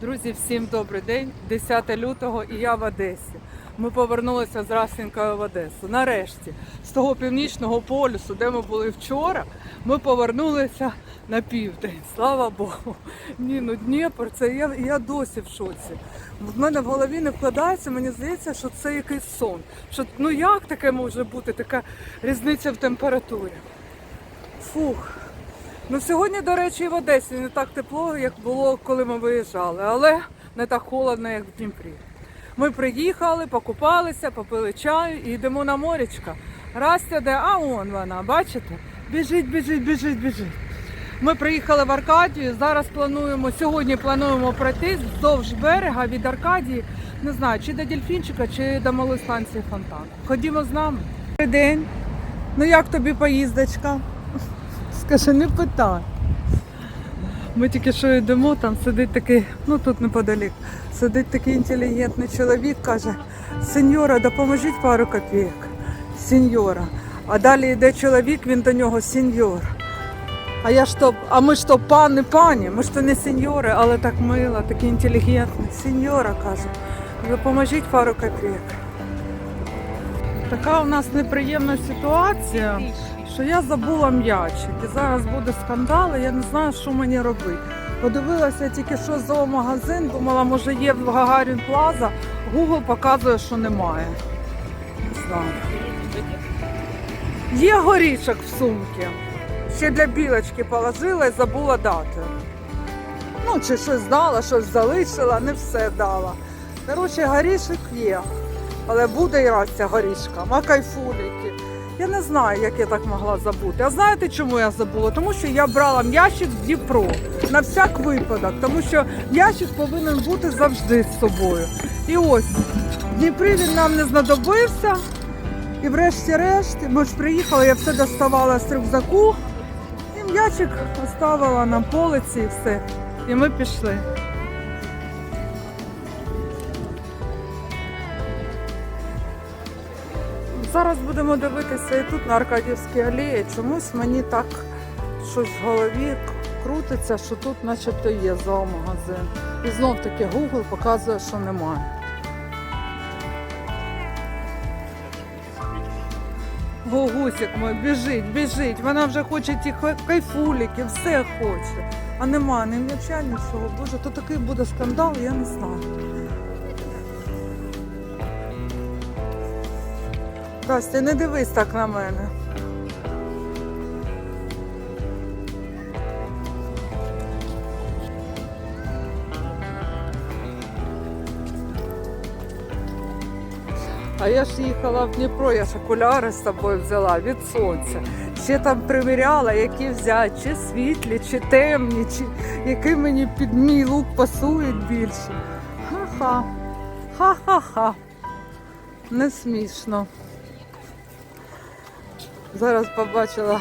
Друзі, всім добрий день. 10 лютого і я в Одесі. Ми повернулися з Расінкою в Одесу. Нарешті, з того північного полюсу, де ми були вчора, ми повернулися на південь. Слава Богу. Ні, ну Дніпро, це я, я досі в шоці. В мене в голові не вкладається, мені здається, що це якийсь сон. Що, ну як таке може бути, така різниця в температурі? Фух. Ну сьогодні, до речі, і в Одесі не так тепло, як було, коли ми виїжджали, але не так холодно, як в Дніпрі. Ми приїхали, покупалися, попили чаю і йдемо на морячка. Растя де, а он вона, бачите? Біжить, біжить, біжить, біжить. Ми приїхали в Аркадію. Зараз плануємо, сьогодні плануємо пройти вздовж берега від Аркадії, не знаю, чи до дельфінчика, чи до малої станції фонтан. Ходімо з нами. Добрий день. Ну як тобі поїздочка? Скажи, не питай. Ми тільки що йдемо, там сидить такий, ну тут неподалік, сидить такий інтелігентний чоловік, каже, сеньора, допоможіть пару копійок. Сеньора. А далі йде чоловік, він до нього сеньор. А я ж то, а ми ж то пани, пані, ми ж то не сеньори, але так мило, такі інтелігентні. Сеньора каже, допоможіть пару копійок. Така у нас неприємна ситуація, що я забула м'ячик. І зараз буде скандал, і я не знаю, що мені робити. Подивилася тільки що зоомагазин, думала, може є в Гагарін Плаза. Google показує, що немає. Не знаю. Є горішок в сумці. Ще для білочки положила і забула дати. Ну, чи щось дала, щось залишила, не все дала. Коротше, горішок є. Але буде і раз ця горішка, а кайфуліки. Я не знаю, як я так могла забути. А знаєте, чому я забула? Тому що я брала м'ячик в Дніпро на всяк випадок, тому що м'ячик повинен бути завжди з собою. І ось в Дніпрі він нам не знадобився. І врешті-решт, ми ж приїхали, я все доставала з рюкзаку, і м'ячик оставила на полиці і все. І ми пішли. Зараз будемо дивитися і тут на Аркадівській алеї. Чомусь мені так щось в голові крутиться, що тут начебто є зоомагазин. І знов таки Google показує, що немає. Гугусик мой біжить, біжить. Вона вже хоче ті кайфуліки, все хоче. А нема ні м'яча, нічого. Боже, то такий буде скандал, я не знаю. Костя, не дивись так на мене. А я ж їхала в Дніпро, я ж окуляри з собою взяла від сонця. Ще там приміряла, які взяти, чи світлі, чи темні, чи які мені під мій лук пасують більше. Ха-ха. Ха-ха-ха. Не смішно. Зараз побачила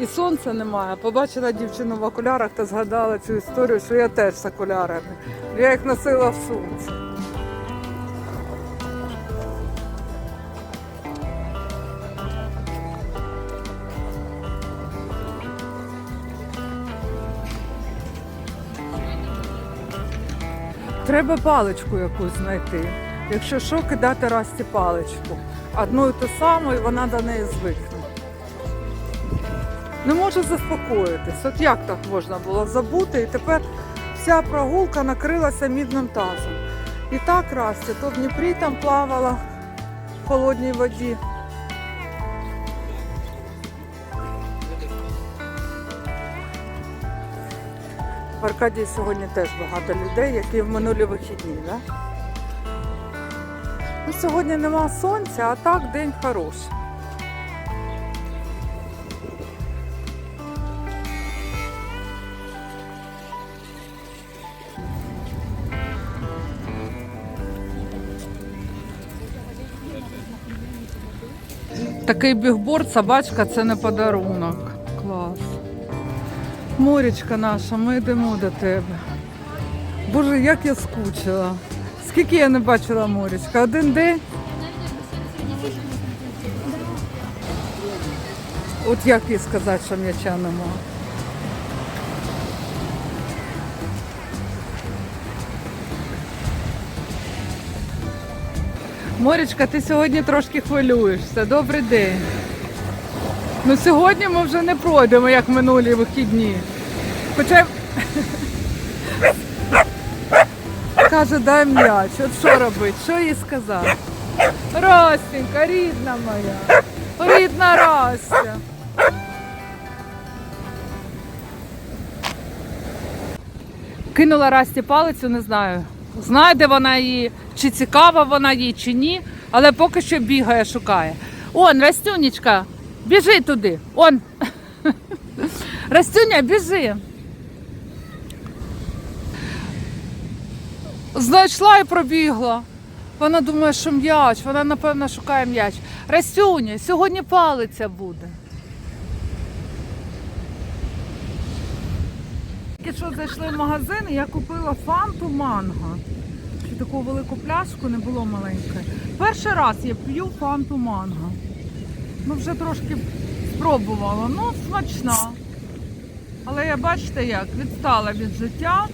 і сонця немає, побачила дівчину в окулярах та згадала цю історію, що я теж з окулярами. Я їх носила в сумці. Треба паличку якусь знайти. Якщо що, кидати Расті паличку. Одну і ту саму, і вона до неї звикне. Не можу заспокоїтись. От як так можна було забути, і тепер вся прогулка накрилася мідним тазом. І так Расті, то в Дніпрі там плавала в холодній воді. В Аркадії сьогодні теж багато людей, які в минулі вихідні, да? Ну, сьогодні нема сонця, а так день хороший. Такий бігборд, собачка це не подарунок. Клас. Морічка наша, ми йдемо до тебе. Боже, як я скучила. Скільки я не бачила морічка? Один день? От як їй сказати, що м'яча нема. Морічка, ти сьогодні трошки хвилюєшся. Добрий день. Ну сьогодні ми вже не пройдемо, як минулі вихідні. Хоча каже, дай м'яч. От що робити? Що їй сказати? Ростенька, рідна моя. Рідна Растя. Кинула Расті палицю, не знаю. Знайде вона її, чи цікава вона їй, чи ні, але поки що бігає, шукає. Он, Растюнечка, біжи туди. Он. Растюня, біжи. Знайшла і пробігла. Вона думає, що м'яч, вона, напевно, шукає м'яч. Растюня, сьогодні палиця буде. Тільки що зайшли в магазин, я купила фанту манго. Ще таку велику пляшку не було маленької. Перший раз я п'ю фанту манго. Ну, вже трошки спробувала. Ну, смачна. Але я бачите як, відстала від життя.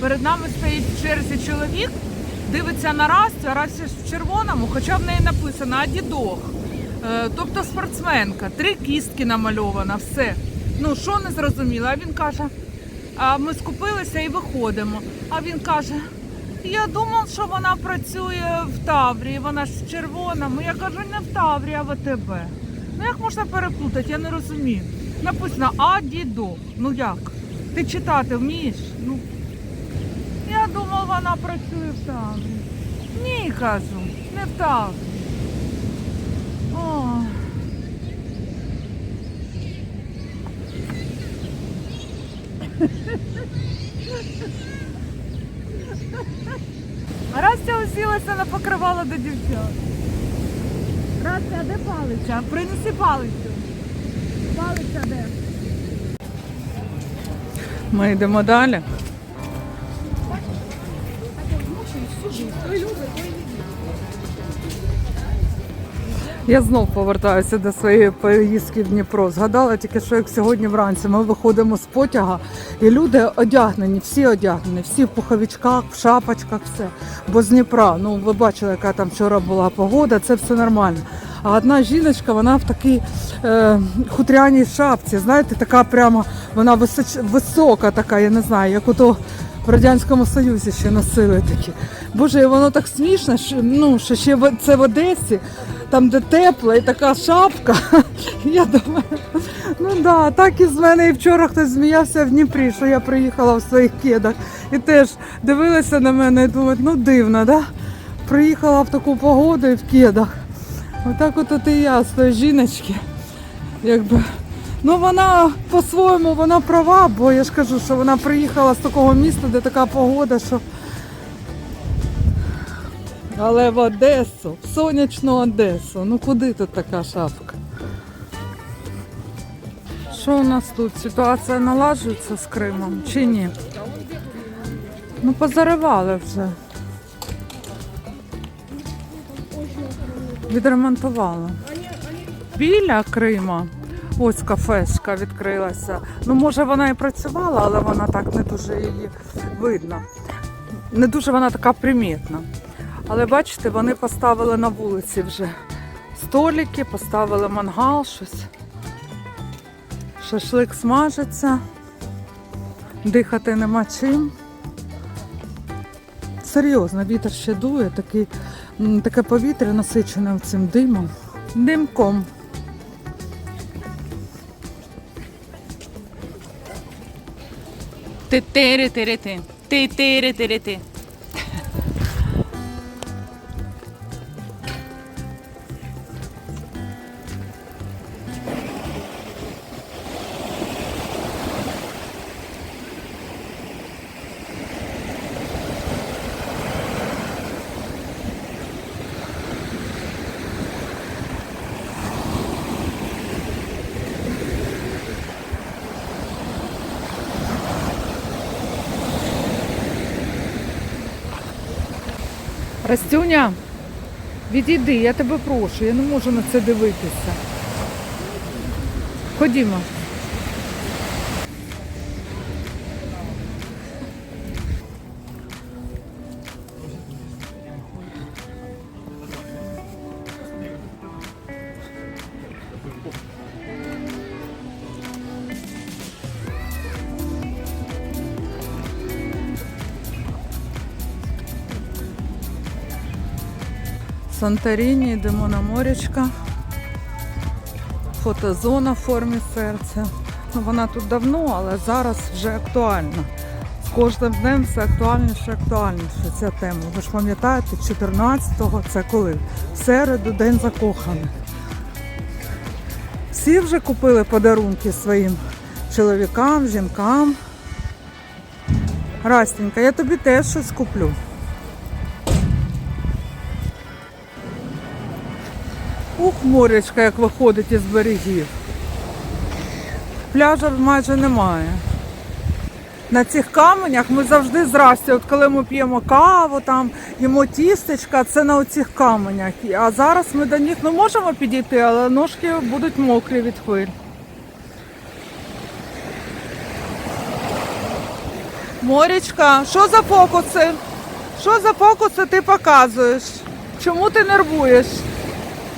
Перед нами стоїть в черзі чоловік, дивиться на Растю, а Растя в червоному, хоча в неї написано Адідох. Е, Тобто спортсменка, три кістки намальована, все. Ну, що не зрозуміло. А він каже, а ми скупилися і виходимо. А він каже, я думав, що вона працює в Таврії, вона ж в червоному. Я кажу, не в Таврії, а в АТБ. Ну як можна переплутати, я не розумію. Написано Адідох. Ну як? Ти читати вмієш? Ну, я думав, вона працює в Таврії. Ні, кажу, не в Таврії. О. Растя усілася на покривало до дівчат. Растя, а де палиця? Принеси палицю. Палиця де? Ми йдемо далі. Я знов повертаюся до своєї поїздки в Дніпро. Згадала тільки, що як сьогодні вранці ми виходимо з потяга, і люди одягнені, всі одягнені, всі в пуховичках, в шапочках, все. Бо з Дніпра, ну ви бачили, яка там вчора була погода, це все нормально. А одна жіночка, вона в такій е, хутряній шапці, знаєте, така прямо, вона височ, висока така, я не знаю, як ото в Радянському Союзі ще носили такі. Боже, і воно так смішно, що, ну, що ще це в Одесі, там де тепло і така шапка. Я думаю, ну да, так і з мене і вчора хтось зміявся в Дніпрі, що я приїхала в своїх кедах. І теж дивилися на мене і думають, ну дивно, да? Приїхала в таку погоду і в кедах. Отак от, от і я з тої жіночки. Якби. Ну вона по-своєму вона права, бо я ж кажу, що вона приїхала з такого міста, де така погода, що. Але в Одесу, в сонячну Одесу. Ну куди тут така шапка? Що у нас тут? Ситуація налажується з Кримом чи ні? Ну позаривали вже. Відремонтували. Біля Крима. Ось кафешка відкрилася. Ну, може, вона і працювала, але вона так не дуже її видно. Не дуже вона така примітна. Але бачите, вони поставили на вулиці вже столики, поставили мангал, щось. Шашлик смажиться, дихати нема чим. Серйозно, вітер ще дує, такий, таке повітря насичене цим димом. Димком. Ти-тири-тири-ти. Ти-тири-тири-ти. Растюня, відійди, я тебе прошу, я не можу на це дивитися. Ходімо. Санторіні, йдемо на морячка. Фотозона в формі серця. Ну, вона тут давно, але зараз вже актуальна. З кожним днем все актуальніше актуальніше ця тема. Ви ж пам'ятаєте, 14-го це коли? В середу день закоханих. Всі вже купили подарунки своїм чоловікам, жінкам. Растенька, я тобі теж щось куплю. Ух, морячка, як виходить із берегів. Пляжа майже немає. На цих каменях ми завжди зрасті, от коли ми п'ємо каву, там їмо тістечка, це на оцих каменях. А зараз ми до них ну, можемо підійти, але ножки будуть мокрі від хвиль. Морічка, що за фокуси? Що за фокуси ти показуєш? Чому ти нервуєш?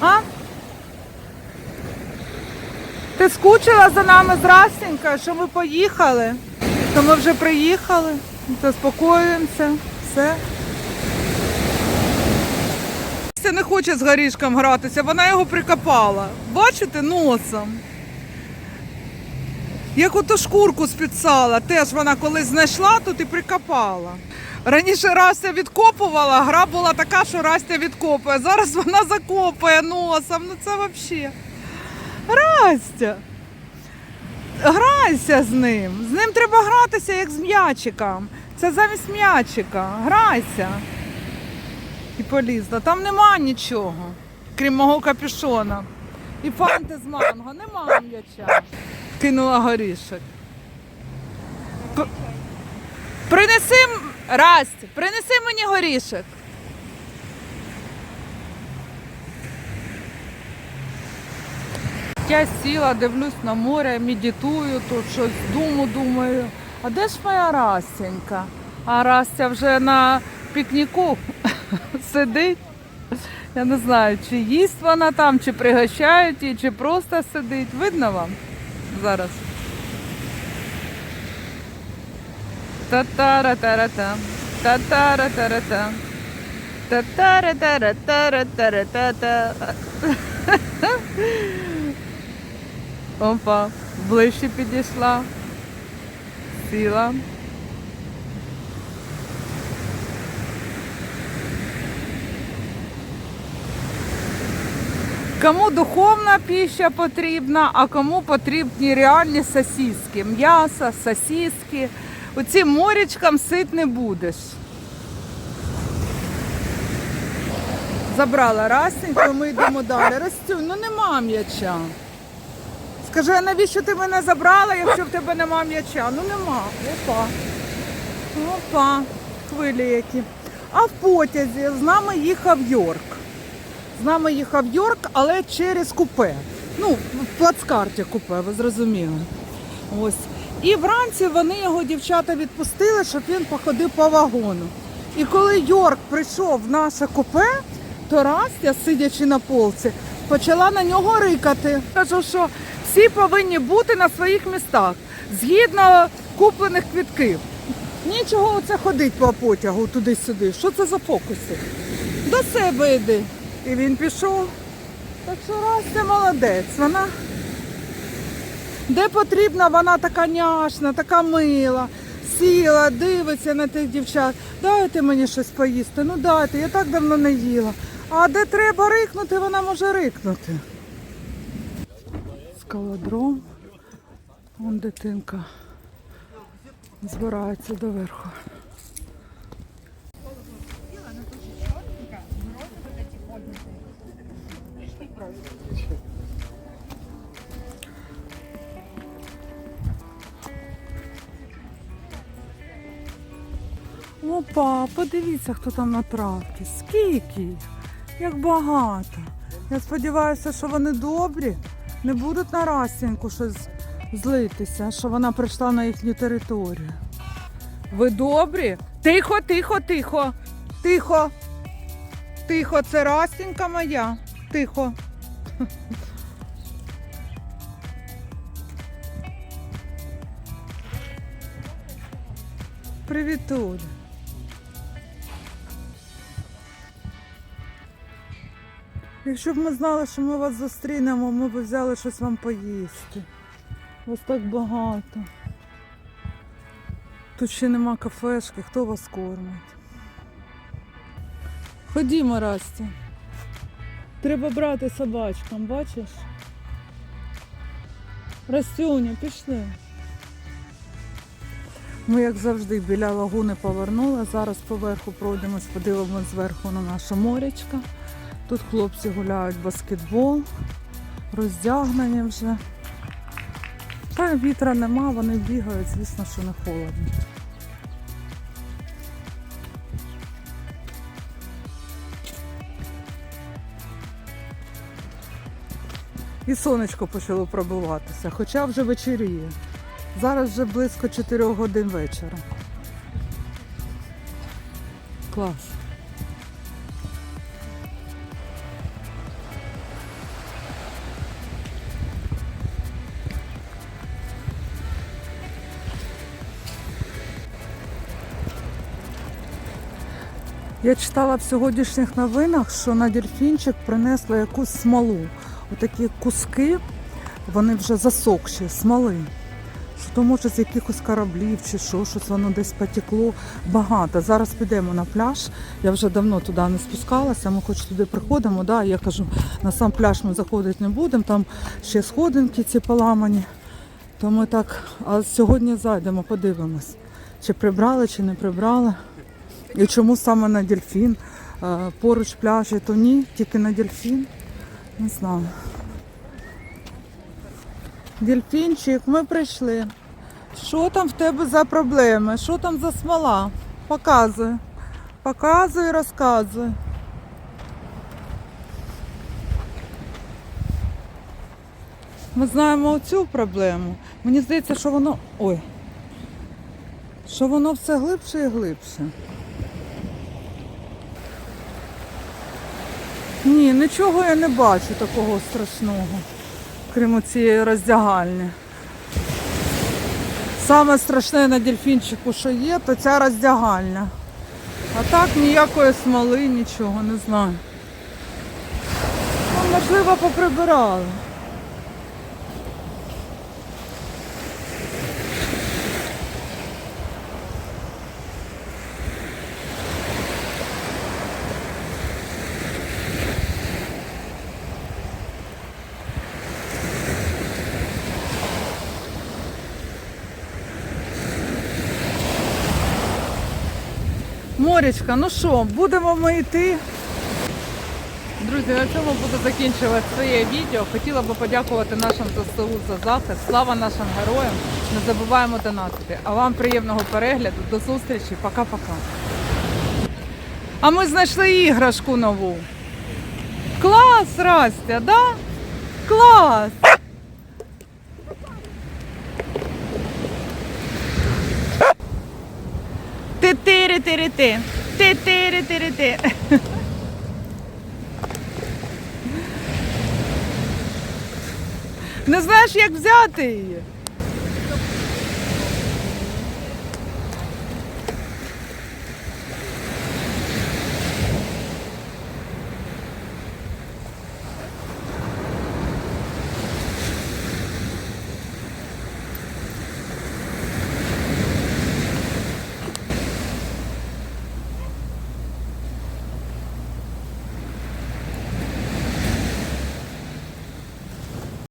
А? Ти скучила за нами здрастенька, що ми поїхали? То ми вже приїхали, заспокоюємося, все. Настя не хоче з горішком гратися, вона його прикопала. Бачите, носом. Як ото шкурку з-під сала, теж вона колись знайшла тут і прикопала. Раніше Растя відкопувала, гра була така, що Растя відкопує. Зараз вона закопує носом. Ну це взагалі. Растя. Грайся з ним. З ним треба гратися як з м'ячиком. Це замість м'ячика. Грайся. І полізла. Там нема нічого, крім мого капюшона. І фанти з манго, нема м'яча. Кинула горішок. Принеси, Расті, принеси мені горішок. Я сіла, дивлюсь на море, медитую, тут щось думу думаю. А де ж моя Растенька? А Растя вже на пікніку сидить. Я не знаю, чи їсть вона там, чи пригощають її, чи просто сидить. Видно вам зараз. Та-тара-тара-та. Та-тара-тара-та. Та-тара-тара-тара-тара-та-та. Опа, ближче підійшла. Сіла. Кому духовна пища потрібна, а кому потрібні реальні сосиски. М'ясо, сосиски. Оцим морячкам сит не будеш. Забрала Растеньку, ми йдемо далі. Растю, ну нема м'яча. Скажи, а навіщо ти мене забрала, якщо в тебе нема м'яча? Ну нема. Опа. Опа. Хвилі які. А в потязі з нами їхав Йорк. З нами їхав Йорк, але через купе. Ну, в плацкарті купе, ви зрозуміли. Ось. І вранці вони його дівчата відпустили, щоб він походив по вагону. І коли Йорк прийшов в наше купе, то Растя, сидячи на полці, почала на нього рикати. Кажу, що всі повинні бути на своїх містах згідно куплених квітків. Нічого оце ходить по потягу туди-сюди. Що це за фокуси? До себе йди. І він пішов. Так що Растя молодець. Вона де потрібна, вона така няшна, така мила. Сіла, дивиться на тих дівчат. Дайте мені щось поїсти. Ну дайте, я так давно не їла. А де треба рикнути, вона може рикнути. Скалодром. Вон дитинка збирається доверху. Опа, подивіться, хто там на травці. Скільки їх? Як багато. Я сподіваюся, що вони добрі. Не будуть на Растінку щось злитися, що вона прийшла на їхню територію. Ви добрі? Тихо, тихо, тихо. Тихо. Тихо, це Растінка моя. Тихо. Привіт. Якщо б ми знали, що ми вас зустрінемо, ми б взяли щось вам поїсти. Вас так багато. Тут ще нема кафешки, хто вас кормить? Ходімо, Расті. Треба брати собачкам, бачиш? Растюня, пішли. Ми, як завжди, біля лагуни повернули. Зараз поверху пройдемось, подивимось зверху на наше морячко. Тут хлопці гуляють в баскетбол, роздягнені вже. Та вітра нема, вони бігають, звісно, що не холодно. І сонечко почало пробиватися, хоча вже вечоріє. Зараз вже близько 4 годин вечора. Клас. Я читала в сьогоднішніх новинах, що на дельфінчик принесли якусь смолу. Отакі куски, вони вже засохші, смоли. Що то може з якихось кораблів чи що, щось воно десь потекло. Багато. Зараз підемо на пляж. Я вже давно туди не спускалася. Ми хоч туди приходимо. Да? Я кажу, на сам пляж ми заходити не будемо, там ще сходинки ці поламані. То ми так, а сьогодні зайдемо, подивимось, чи прибрали, чи не прибрали. І чому саме на дельфін? Е, Поруч пляжі, то ні, тільки на дельфін. Не знаю. Дельфінчик, ми прийшли. Що там в тебе за проблеми? Що там за смола? Показуй. Показуй, розказуй. Ми знаємо оцю проблему. Мені здається, що воно. Ой. Що воно все глибше і глибше. Ні, нічого я не бачу такого страшного, крім цієї роздягальні. Саме страшне на дельфінчику, що є, то ця роздягальня. А так ніякої смоли, нічого, не знаю. Ну, можливо, поприбирали. Морічка, ну що, будемо ми йти. Друзі, на цьому буду закінчувати своє відео. Хотіла би подякувати нашим ЗСУ за захист. Слава нашим героям. Не забуваємо донатити. А вам приємного перегляду. До зустрічі. Пока-пока. А ми знайшли іграшку нову. Клас, Растя, да? Клас! Ти-тири-тири-ти. Ти-тири-тири-ти. Не знаєш, як взяти її?